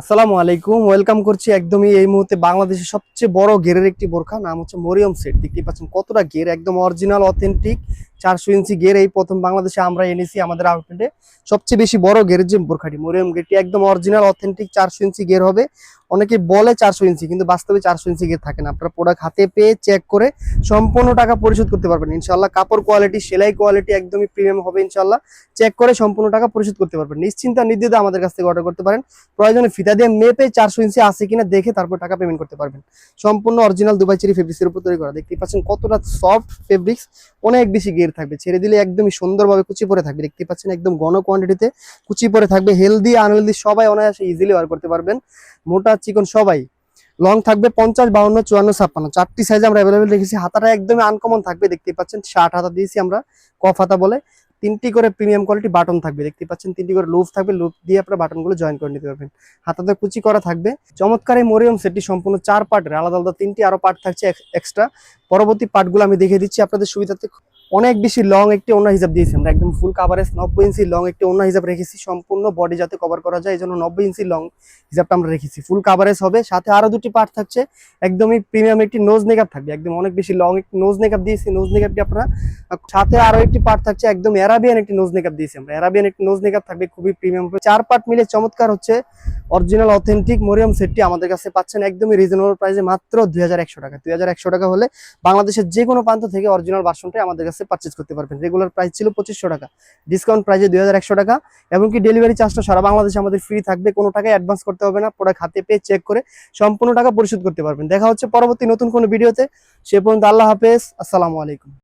আসসালামু আলাইকুম, ওয়েলকাম করছি একদমই এই মুহূর্তে বাংলাদেশের সবচেয়ে বড় গেরের একটি বোরখা, নাম হচ্ছে মরিয়ম সেট। দেখতেই পাচ্ছেন কতটা গের, একদম অরিজিনাল অথেন্টিক চারশো ইঞ্চি গের এই প্রথম বাংলাদেশে আমরা এনেছি আমাদের আউটলেটে সবচেয়ে বেশি বড় গেরের যে বোরখাটি, মরিয়ম গেরটি একদম অরিজিনাল অথেন্টিক চারশো ইঞ্চি গের হবে। অনেকে বলে চারশো ইঞ্চি, কিন্তু বাস্তবে চারশো ইঞ্চি গের থাকে না। আপনারা প্রোডাক্ট হাতে পেয়ে চেক করে সম্পূর্ণ টাকা পরিশোধ করতে পারবেন। ইনশাল্লাহ কাপড় কোয়ালিটি সেলাই কোয়ালিটি একদমই প্রিমিয়াম হবে ইনশাল্লাহ চেক করে সম্পূর্ণ টাকা পরিশোধ করতে পারবেন। নিশ্চিন্তা নির্দ্বিধা আমাদের কাছ থেকে অর্ডার করতে পারেন। প্রয়োজনে ফিতা দিয়ে মেপে চারশো ইঞ্চি আছে কিনা দেখে তারপর টাকা পেমেন্ট করতে পারবেন। সম্পূর্ণ অরিজিনাল দুবাই চেরি ফেব্রিক্সের উপর তৈরি করা। দেখতে পাচ্ছেন কতটা সফট ফেব্রিক্স অনেক বেশি গের থাকবে। ছেড়ে দিলে একদমই সুন্দরভাবে কুচি পরে থাকবে। দেখতে পাচ্ছেন একদম ঘন কোয়ান্টিটিতে কুচি পরে থাকবে। হেলদি আনহেলদি সবাই অনায়াসে ইজিলি ওয়ার করতে পারবেন। মোটা চিকন সবাই। লং থাকবে পঞ্চাশ, বাউন্ন, চুয়ান্ন, ছাপ্পান্ন। চারটি সাইজ আমরা অ্যাভেলেবেল রেখেছি হাতাটা একদমই আনকমন থাকবে দেখতে পাচ্ছেন। শার্ট হাতা দিয়েছি আমরা কফ হাতা বলে। তিনটি করে প্রিমিয়াম কোয়ালিটি বাটন থাকবে দেখতে পাচ্ছেন। তিনটি করে লুপ থাকবে লুপ দিয়ে আপনারা বাটনগুলো জয়েন করে নিতে পারবেন। হাতাতে কুচি করা থাকবে। চমৎকার এই মরিয়ম সেটটি সম্পূর্ণ চার পার্টের আলাদা আলাদা তিনটি আরও পার্ট থাকছে এক্সট্রা পরবর্তী পার্টগুলো আমি দেখিয়ে দিচ্ছি আপনাদের সুবিধাতে অনেক বেশি লং একটি ওনা হিসাব দিয়েছি আমরা। একদম ফুল কাভারেজ নব্বই ইঞ্চি লং একটি ওনা হিসাব রেখেছি। সম্পূর্ণ বডি যাতে কভার করা যায় এই জন্য নব্বই ইঞ্চি লং হিসাবটা আমরা রেখেছি। ফুল কাভারেজ হবে, সাথে আরও দুটি পার্ট থাকছে। একদমই প্রিমিয়াম একটি নোজ নেকআপ থাকবে। একদম অনেক বেশি লং একটি নোজ নেকআপ দিয়েছি। নোজ নেকআপটি আপনারা, সাথে আরও একটি পার্ট থাকছে, একদম অ্যারাবিয়ান একটি নোজ নেকআপ দিয়েছি আমরা। অ্যারাবিয়ান একটি নোজ নেকআপ থাকবে, খুবই প্রিমিয়াম চার পার্ট মিলে চমৎকার হচ্ছে। অরিজিনাল অথেন্টিক মরিয়াম সেটটি আমাদের কাছে পাচ্ছেন একদমই রিজনেবল প্রাইসে মাত্র দুই হাজার একশো টাকা। দুই হাজার একশো টাকা হলে বাংলাদেশের যে কোনো প্রান্ত থেকে অরিজিনাল ভার্সনটা আমাদের কাছে পারচেজ করতে পারবেন। রেগুলার প্রাইস ছিল পঁচিশশো টাকা। ডিসকাউন্ট প্রাইসে দুই হাজার একশো টাকা। এমনকি ডেলিভারি চার্জটা সারা বাংলাদেশে আমাদের ফ্রি থাকবে। কোনো টাকায় অ্যাডভান্স করতে হবে না। প্রোডাক্ট হাতে পেয়ে চেক করে সম্পূর্ণ টাকা পরিশোধ করতে পারবেন। দেখা হচ্ছে পরবর্তী নতুন কোনো ভিডিওতে সে পর্যন্ত আল্লাহ হাফেজ। আসসালামু আলাইকুম।